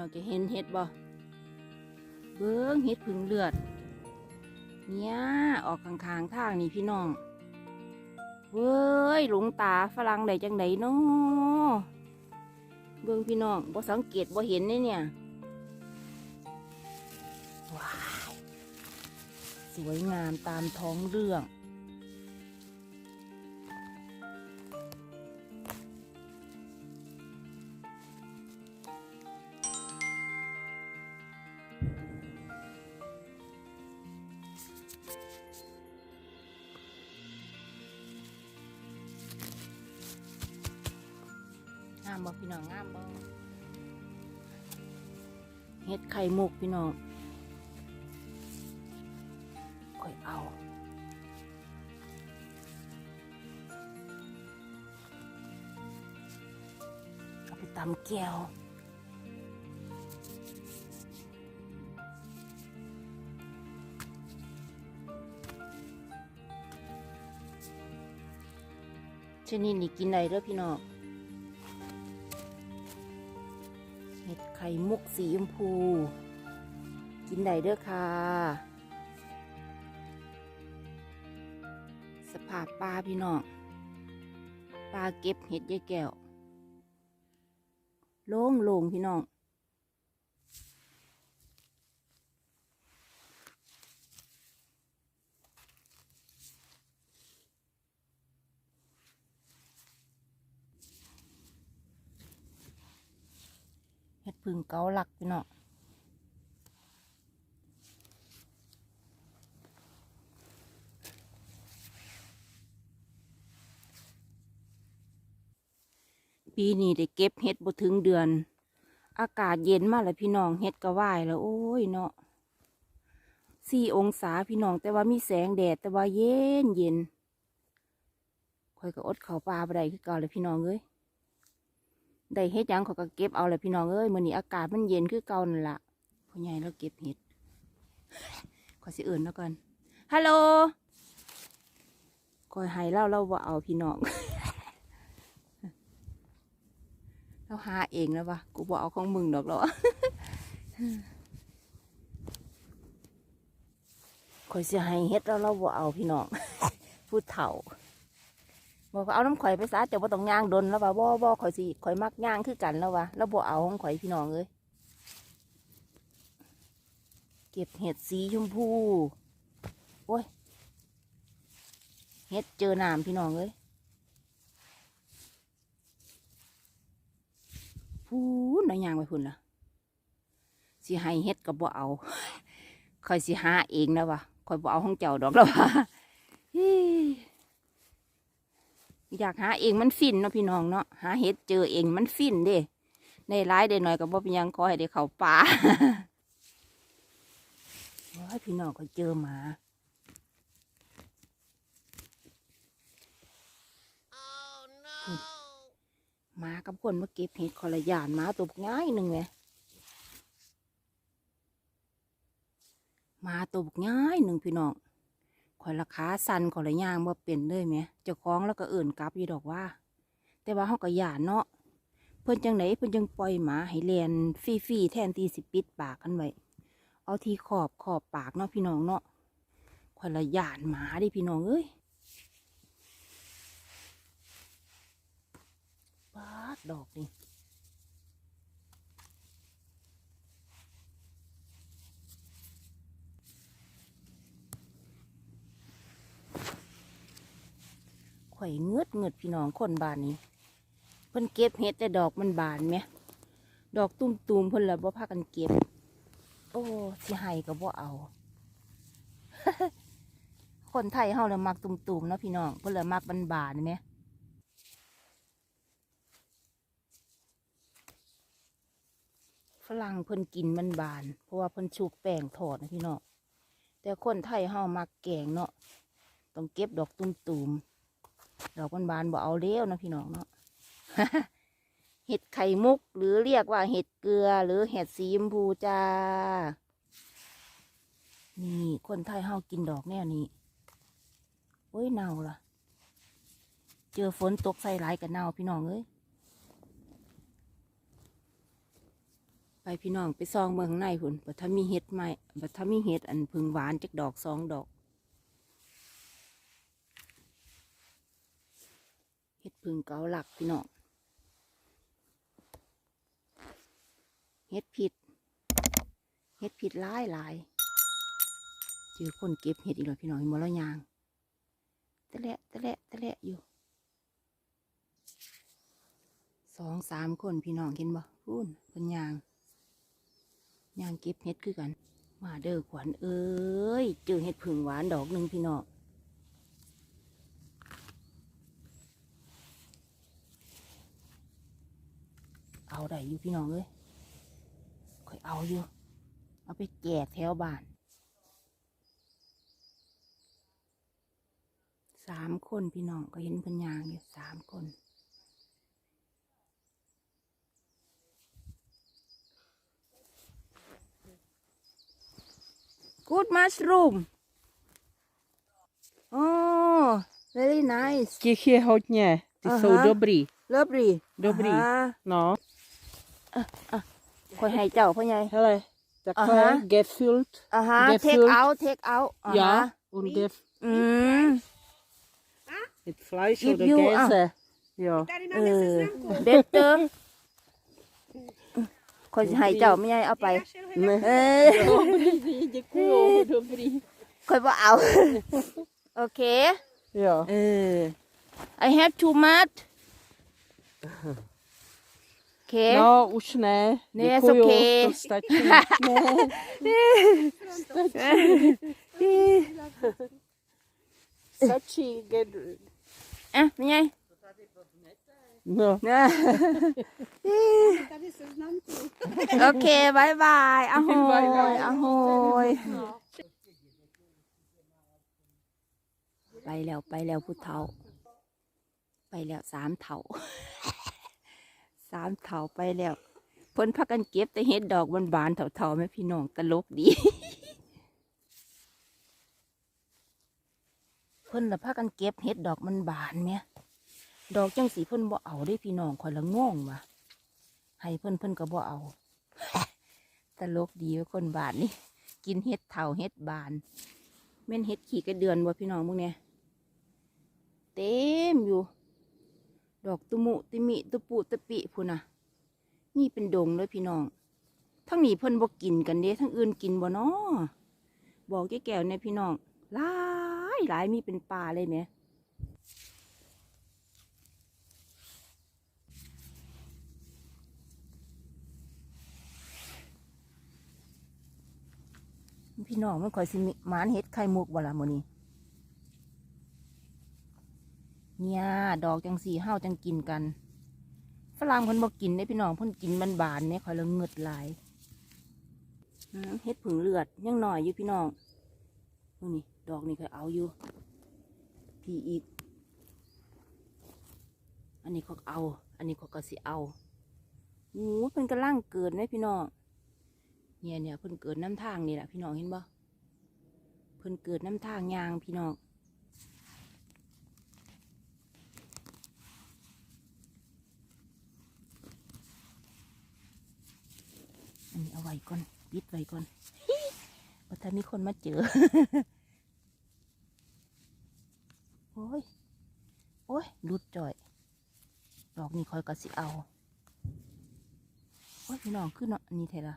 น้องจะเห็นเห็ดบ่เบิ้งเห็ดผึ่งเลือด เนี่ยออกข้างๆทางนี่พี่น้อง เว้ยหลงตาฝรั่งใดจังไดเนาะเบิ่งพี่น้องบ่สังเกตบ่เห็นเนี่ยเนี่ยว้ายสวยงามตามท้องเรื่อง งามบ่พี่น้องงามบ่เฮ็ดไข่มุกพี่น้องค่อยเอาเอาไปตำแก้ว ชนิดนี้กินได้เด้อพี่น้องเห็ดไข่มุกสีชมพู กินได้เด้อค่ะ สภาพปลาพี่น้องปลาเก็บเห็ดยายแก้วโล่งโล่งพี่น้อง พึ่งเกาหลักพี่น้องปีนี้ได้เก็บเห็ดบ่ถึงเดือน อากาศเย็นมากเลยพี่น้องเห็ดก็ว่ายแล้ว โอ้ยเนาะสี่องศาพี่น้องแต่ว่ามีแสงแดดแต่ว่าเย็นเย็นคอยก็อดเข่าปลาไปได้คือเก่าเลยพี่น้องเอ้ย ได้เฮ็ดหยังเขาก็เก็บเอาแหละพี่น้องเอ้ยมื้อนี้อากาศมันเย็นคือเก่านั่นล่ะพ่อใหญ่เราเก็บเห็ดขอสิเอื่นแล้วกันฮัลโหลคอยให้เราเราบ่เอาพี่น้องเราหาเองแล้ววะกูบ่เอาของมึงดอกหรอคอยสิให้เฮ็ดแล้วเราบ่เอาพี่น้องผู้เฒ่า บอกว่าเอาน้ำข่อยไปซะแต่ว่ต้องย่างดนแล้วว่าบ่บ่ข่อยสิข่อยมักย่างคือกันแล้ววะแล้วบ่เอาของข่อยพี่น้องเลยเก็บเห็ดสีชมพูโอ้ยเห็ดเจอหน้ำพี่น้องเลยพูนเอาย่างไปพุ่นละสิให้เห็ดกับบ่เอาข่อยสิหาเองแล้วะข่อยบ่เอาของเจ้าดอกแล้ววะ อยากหาเองมันฟินเนาะพี่น้องเนาะหาเห็ดเจอเองมันฟินเด้ในร้ายได้หน่อยก็บ่เป็นหยังขอให้ได้เข้าป่าโอ้ยพี่น้องก็เจอหมาหมากับคนมาเก็บเห็ดคนละอย่างหมาตัวบักง่ายหนึ่งเลยหมาตัวบักง่ายหนึ่งพี่น้อง ข่อยราคาสั่นข่อยละย่างบ่เป็นเลยแหมเจ้าของแล้วก็เอิ่นกลับอยู่ดอกว่า แต่ว่าเฮาก็ย่านเนาะเพิ่นจังไหนเพิ่นจังปล่อยหมาให้เลียนฟรีๆแทนที่สิปิดปากกันไว้เอาที่ขอบขอบปากเนาะพี่น้องเนาะข่อยละย่านหมาดิพี่น้องเอ้ยปาดดอกนี่ ข่อยเงือดเงือดพี่น้องคนบานนี้เพิ่นเก็บเห็ดแต่ดอกมันบานไหมดอกตุ้มตูมๆเพิ่นละบ่พากันเก็บ โอ้สิให้ก็บ่เอา คนไทยเฮาละมักตุ้มๆเนาะพี่น้องเพิ่นละมักบานบานไหมฝรั่งเพิ่นกินมันบาน เพราะว่าเพิ่นชุบแป้งทอดนะพี่น้องแต่คนไทยเฮามักแกงเนาะต้องเก็บดอกตุ้มๆ ดอกบานๆบ่เอาเลี้ยวนะพี่น้องเนาะเห็ดไข่มุก หรือเรียกว่าเห็ดเกลือ หรือเห็ดสีชมพูจ้า นี่คนไทยเฮากินดอกแนวนี้โอ้ยเน่าล่ะ เจอฝนตกใส่หลายกับเน่าพี่น้องเอ้ยไปพี่น้องไปซองเมืองในพุ่นบัดถ้ามีเห็ดไหมบัดถ้ามีเห็ดอันพึงหวานจักดอกสองดอก เห็ ดพึ่งเกาหลักพี่น้องเห็ดผิดเห็ดผิดหลายหลายเจอคนเก็บเห็ดอีกแล้วพี่น้องเห็นบ่แล้วยางตะและตะและตะและอยู่สองสามคนพี่น้องเห็นบ่พูนเพิ่นยางยางเก็บเห็ดคือกัน มาเด้อขวัญเอ้ยเจอเห็ดผึ่งหวานดอกหนึ่งพี่น้อง เอาได้อยู่พี่น้องเอ้ยค่อยเอาอยู่ เอาไปแจกแถวบ้านสามคนพี่น้องก็เห็นเพิ่นยางอยู่สามคน Good mushroom. Oh, very nice. Těch je hodně, ty Aha. jsou dobrý. Lovely. Dobrý. Aha. No, คอยให้เจ้าพ่อใหญ่ hele, takhle Aha. gefüllt. อ่าฮะ Gefüllt. take out take out อ่าฮะ Ja, und gef อืม mit Fleisch Give oder you, ah. Käse. Ja. เออ better คอยสิให้เจ้าไม่ใหญ่เอาไป Ne. เออ Dobrý, děkuju, dobrý. คอยบ่เอา โอเค Jo. เออ I have too much โอเค No, už ne. Ne, je Děkuju, okay. to stačí. Ne. Stačí. Get... อะไม่ใหญ่ No. นะโอเคบายบายอะโหยอะโหยไปแล้วไปแล้วผู้เฒ่า ไปแล้วสามเฒ่า สามเฒ่าไปแล้วเพิ่นพักกันเก็บแต่เห็ดดอกบานๆเฒ่าๆแม่พี่น้องตลกดีเพิ่นละพักกันเก็บเห็ดดอกมันบานๆเนี่ยดอกจังสีเพิ่นบ่เอาได้พี่น้องคอยละง่วงว่ะให้เพิ่นเพิ่นก็บ่เอาตลกดีเว้คนบานนี่กินเห็ดเถาเห็ดบานแม่นเห็ดขี่กระเดือนบ่พี่น้องพวกเนี้ยเต็มอยู่ ดอกตุมุติมิตุปุตะปิพูนน่ะนี่เป็นดงเลยพี่น้อง ทั้งนี้เพิ่นบ่กินกันเด้ทั้งอื่นกินบ่นอบอกแก้วๆเนี่ยพี่น้องหลายหลายมีเป็นปลาเลยแหมพี่น้องมันคอยสิมีหมานเฮ็ดไข่มุกบ่ล่ะมื้อนี้ เนี่ยดอกจังสีเห้าจังกินกัน ฝรั่งเพิ่นบ่กินได้พี่น้องพ่นกินมันบานๆเนี่ยคอยละเงืดหลายเฮ็ดผึ่งเลือดยังหน่อยอยู่พี่น้องดูนี่ดอกนี่คอยเอาอยู่พี่อีก อันนี้เขาเอา อันนี้เขาก็สิเอาโอ้เพิ่นกำลังเกิดไหมพี่น้องเนี่ยเนี่ยเพิ่นเกิดน้ำทางนี่แหละพี่น้องเห็นบ่เพิ่นเกิดน้ำทางยางพี่น้อง อันนี้เอาไว้ก่อนปิดไว้ก่อนว่าถ้ามีคนมาเจอ โอ้ย โอ้ยรุดจ่อย ดอกนี้คอยก็สิเอา โอ้ยพี่น้องขึ้นเนาะอันนี้เท่ละ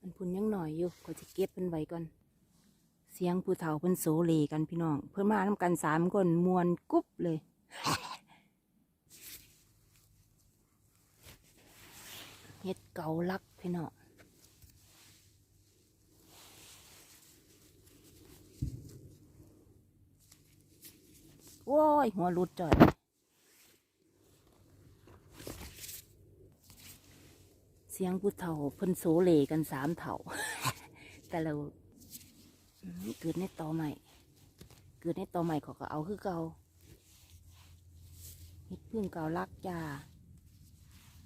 อันพุ่นยังหน่อยอยู่ก็จะเก็บเพิ่นไว้ก่อน เสียงผู้เฒ่าเพิ่นโซเลกันพี่น้อง เพิ่นมาทำกันสามคนมวนกุ๊บเลย เฮ็ดเกาลักพี่น้องโว้ย หัวหลุดจ่อยเสียงผู้เฒ่าเพิ่นโซเลกันสามเฒ่า แต่เรา เกิดในตอใหม่ เกิดในตอใหม่เขาก็เอาคือเก่าเห็ดพึ่งเก่ารักยา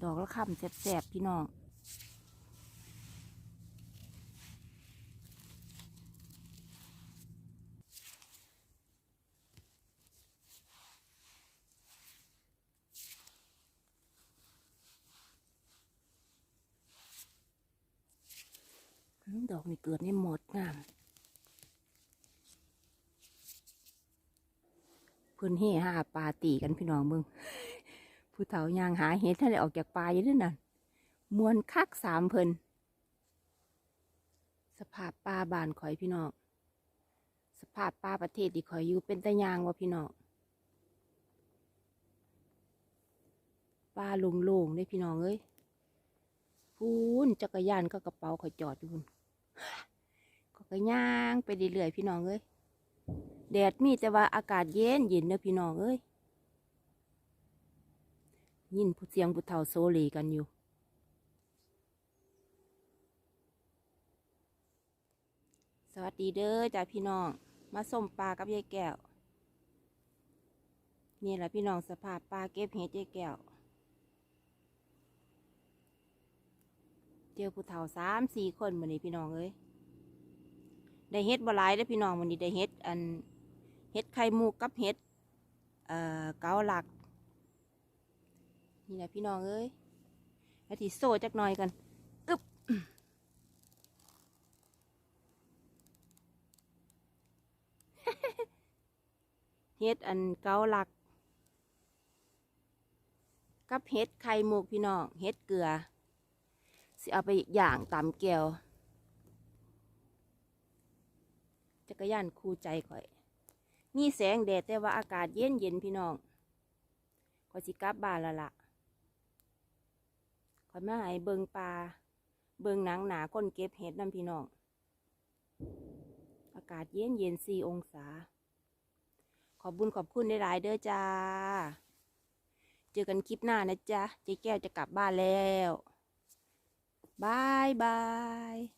ดอกละคำแสบๆพี่น้องดอกนี่เกิดนี่หมดงาม พิ่นเฮห้าปลาตีกันพี่น้องเบิ่งผู้เฒ่ายางหาเห็ดท่านได้ออกจากป่าอยู่ด้วยนั่นมวนคักสามเพิ่นสภาพป่าบานข่อยพี่น้องสภาพป่าประเทศที่ข่อยอยู่เป็นตะยางว่าพี่น้องป่าโล่งๆได้พี่น้องเอ้ยพูนจักรยานก็กระเป๋าข่อยจอดอยู่พุ่นก็กระย่างไปเรื่อยๆพี่น้องเอ้ย แดดมีแต่ว่าอากาศเย็นเย็นเด้อพี่น้องเอ้ยยินผู้เสียงผู้เฒ่าโซเลกันอยู่ สวัสดีเด้อจ้าพี่น้อง มาส้มปลากับยายแก้ว นี่แหละพี่น้องสภาพปลาเก็บเห็ดยายแก้ว เจอผู้เฒ่าสามสี่คนมือนี้พี่น้องเอ้ยได้เฮ็ดบหลายได้พี่น้องมันนี้ได้เฮ็ดอัน เฮ็ดไข่มุกกับเฮ็ดเอ่อเกาหลัก นี่แหละพี่น้องเอ้ยแล้วที่โซ่จักหน่อยกันอึบเฮ็ดอันเกาหลัก กับเฮ็ดไข่มุกพี่น้องเฮ็ดเกลือสิเอาไปอย่างตำแก้วจักรยานคู่ใจข่อย มีแสงแดดแต่ว่าอากาศเย็นเย็นพี่น้องขอสิกลับบ้านละละขอยมาให้เบิงปลา เบิงหนังหนาก้นเก็บเห็ดน้ำพี่น้อง อากาศเย็นเย็นสี่องศา ขอบบุญขอบคุณได้หลายเด้อจ้า เจอกันคลิปหน้านะจ๊ะเจ๊แก้วจะกลับบ้านแล้วบายบาย